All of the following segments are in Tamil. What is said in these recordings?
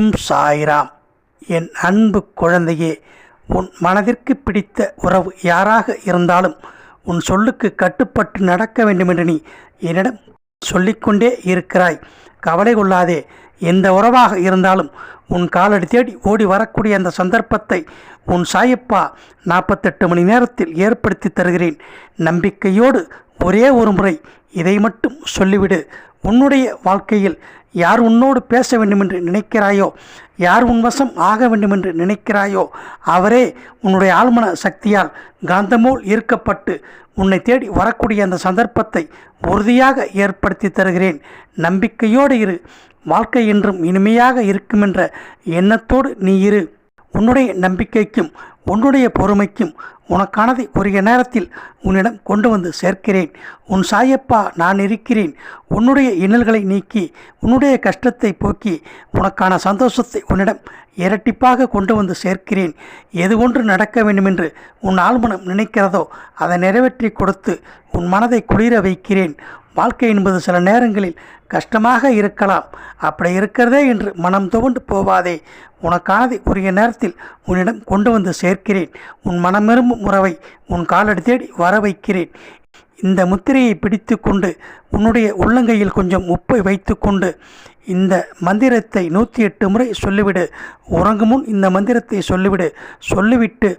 ஓம் சாய்ராம் என் அன்பு குழந்தையே உன் மனதிற்கு பிடித்த உறவு யாராக இருந்தாலும் உன் சொல்லுக்கு கட்டுப்பட்டு நடக்க வேண்டுமென்று நீ என்னிடம் சொல்லிக்கொண்டே இருக்கிறாய். கவலை கொள்ளாதே எந்த உறவாக இருந்தாலும் உன் காலடி தேடி ஓடி வரக்கூடிய அந்த சந்தர்ப்பத்தை உன் சாயப்பா நாற்பத்தெட்டு மணி நேரத்தில் ஏற்படுத்தி தருகிறேன். நம்பிக்கையோடு ஒரே ஒரு முறை இதை மட்டும் சொல்லிவிடு. உன்னுடைய வாழ்க்கையில் யார் உன்னோடு பேச வேண்டுமென்று நினைக்கிறாயோ யார் உன் வசம் ஆக வேண்டுமென்று நினைக்கிறாயோ அவரே உன்னுடைய ஆழ்மன சக்தியால் காந்தமோல் ஈர்க்கப்பட்டு உன்னை தேடி வரக்கூடிய அந்த சந்தர்ப்பத்தை உறுதியாக ஏற்படுத்தி தருகிறேன். நம்பிக்கையோடு இரு. வாழ்க்கை என்றும் இனிமையாக இருக்குமென்ற எண்ணத்தோடு நீ இரு. உன்னுடைய நம்பிக்கைக்கும் உன்னுடைய பொறுமைக்கும் உனக்கானதை உரிய நேரத்தில் உன்னிடம் கொண்டு வந்து சேர்க்கிறேன். உன் சாயப்பா நான் இருக்கிறேன். உன்னுடைய இன்னல்களை நீக்கி உன்னுடைய கஷ்டத்தை போக்கி உனக்கான சந்தோஷத்தை உன்னிடம் இரட்டிப்பாக கொண்டு வந்து சேர்க்கிறேன். எது ஒன்று நடக்க வேண்டுமென்று உன் ஆழ்மனம் நினைக்கிறதோ அதை நிறைவேற்றி கொடுத்து உன் மனதை குளிர வைக்கிறேன். வாழ்க்கை என்பது சில நேரங்களில் கஷ்டமாக இருக்கலாம். அப்படி இருக்கிறதே என்று மனம் துவண்டு போவாதே. உனக்கானதை உரிய நேரத்தில் உன்னிடம் கொண்டு வந்து சேர்க்கிறேன். உன் மனமிரும்பும் உறவை உன் காலடி தேடி வர வைக்கிறேன் இந்த முத்திரையை பிடித்து கொண்டு உன்னுடைய உள்ளங்கையில் கொஞ்சம் உப்பை வைத்துக்கொண்டு இந்த மந்திரத்தை நூற்றி எட்டு முறை சொல்லிவிடு. உறங்கும் முன் இந்த மந்திரத்தை சொல்லிவிடு. சொல்லிவிட்டு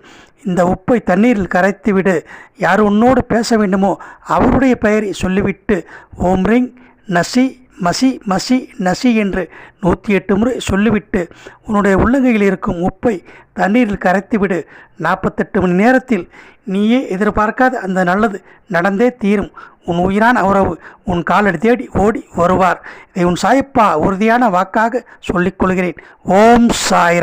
இந்த உப்பை தண்ணீரில் கரைத்துவிடு. யார் உன்னோடு பேச வேண்டுமோ அவருடைய பெயரை சொல்லிவிட்டு ஓம் ரிங் நசி மசி மசி நசி என்று நூற்றி எட்டு முறை சொல்லிவிட்டு உன்னுடைய உள்ளங்கையில் இருக்கும் உப்பை தண்ணீரில் கரைத்துவிடு. நாற்பத்தெட்டு மணி நேரத்தில் நீயே எதிர்பார்க்காத அந்த நல்லது நடந்தே தீரும். உன் உயிரான உறவு உன் காலடி தேடி ஓடி வருவார். இதை உன் சாயப்பா உறுதியான வாக்காக சொல்லிக் கொள்கிறேன். ஓம் சாய்ரா